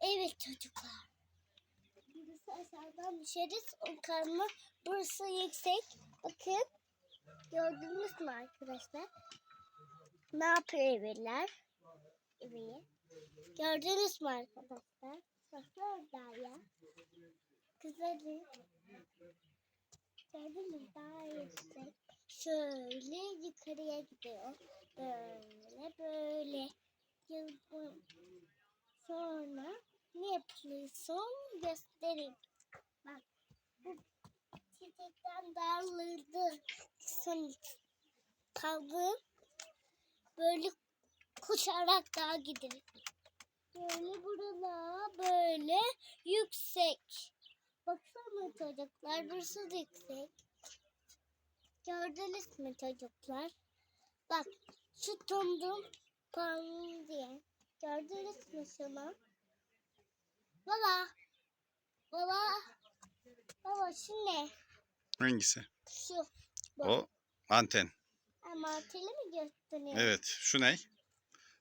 Evet çocuklar. Burası aşağıdan düşeriz. O karma burası yüksek. Bakın. Gördünüz mü arkadaşlar? Ne yapıyor evliler? Evi. Gördünüz mü arkadaşlar? Bakın orada ya. Kızları. Gördünüz mü? Daha yüksek. Şöyle yukarıya gidiyor. Böyle böyle. Yıldım. Sonra ne yapıyorsun göstereyim. Bak bu çiçekten darıldı. Son kaldı. Böyle koşarak daha gidiyor. Böyle buralar böyle yüksek. Baksana çocuklar burası da yüksek. Gördünüz mü çocuklar? Bak şu tumdum pan diye. Gördünüz mü şunu? Baba. Baba. Baba ne? Hangisi? Şu. Bu. O anten. Ama teli mi gösteriyor? Evet. Şu ne?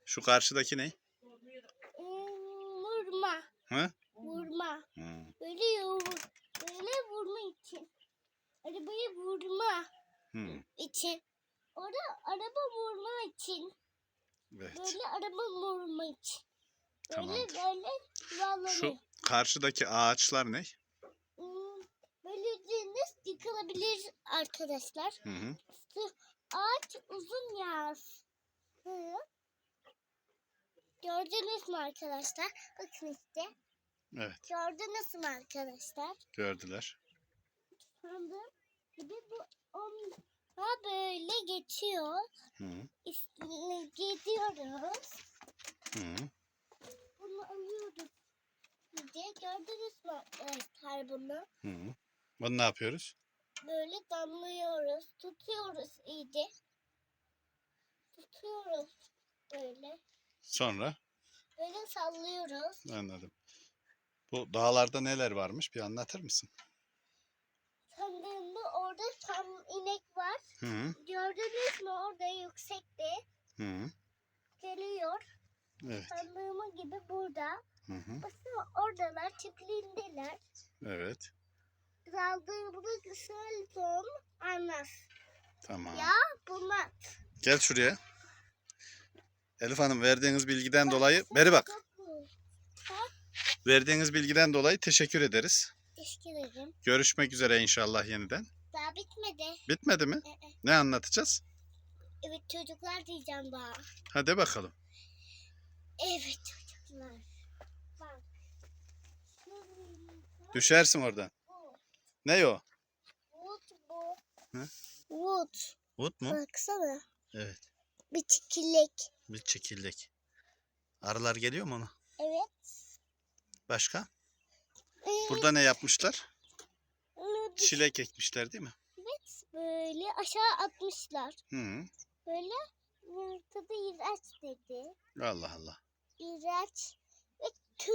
Şu karşıdaki ne? Hmm, vurma. Hı? Vurma. Hı. Böyle vur. Böyle vurma için. Arabayı vurma Hı. için. Orada araba vurma için. Evet. Böyle araba vurma için. Böyle Tamamdır. böyle yuvarlanıyor. Şu karşıdaki ağaçlar ne? Hmm, Böyle üzerinde yıkılabilir arkadaşlar. Hı hı. Şu ağaç uzun yaz. Hı. Gördünüz mü arkadaşlar? Bakın işte. Evet. Gördünüz mü arkadaşlar? Gördüler. Sandım. Bir de bu on ha böyle geçiyor. Hı. Üstüne gidiyoruz. Hı. Bunu alıyoruz. Bir de gördünüz mü arkadaşlar bunu? Hı hı. Bunu ne yapıyoruz? Böyle damlıyoruz. Tutuyoruz iyice. Tutuyoruz. Böyle. Sonra Böyle sallıyoruz. anladım. Bu dağlarda neler varmış bir anlatır mısın? Sandığımda orada tam inek var. Hı hı. Gördünüz mü orada yüksekte Hı hı. geliyor. Evet. Sandığımı gibi burada. Hı hı. Oradalar çiftliğindeler. Evet. Saldığımda güzel son anlas. Tamam. Ya bunlar. Gel şuraya. Elif Hanım verdiğiniz bilgiden dolayı beri bak. Verdiğiniz bilgiden dolayı teşekkür ederiz. Teşekkür ederim. Görüşmek üzere inşallah yeniden. Daha bitmedi. Bitmedi mi? Ee, Ne anlatacağız? Evet çocuklar diyeceğim daha. Hadi bakalım. Evet çocuklar. Bak. Düşersin oradan. Ne o? Wood bu. Hı? Wood. Wood mu? Baksana. Evet. Bir çikilik. Bir çekirdek. Arılar geliyor mu ona? Evet. Başka? Ee, Burada ne yapmışlar? Çilek ekmişler değil mi? Evet. Böyle aşağı atmışlar. Hı. Böyle "Hmm, tadı iğrenç dedi. Allah Allah. İğrenç ve tü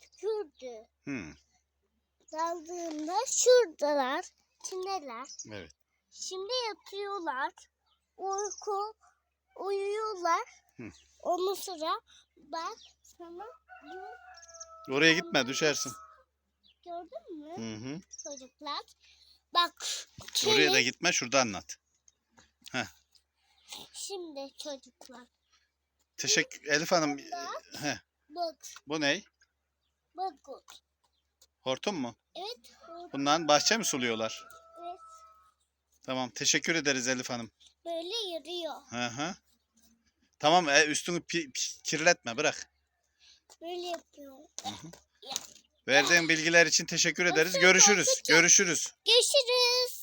tükürdü. Hı. Daldığında şuradalar. Çindeler. Evet. Şimdi yatıyorlar. Uyku uyuyorlar. Hı. Ondan sonra ben sana bu Oraya gitme düşersin. gördün mü Hı hı. çocuklar? Bak Oraya da gitme şurada anlat. şimdi çocuklar Teşekkür Elif Hanım. e, He, bak bu ne? bak Hortum mu? evet o- Bundan bahçe mi suluyorlar? evet Tamam. Teşekkür ederiz Elif Hanım. böyle yürüyor. Hı hı. Tamam e, üstünü pi- pi- kirletme bırak. Böyle yapıyor. Verdiğin bilgiler için teşekkür ederiz. Görüşürüz. Görüşürüz. Görüşürüz.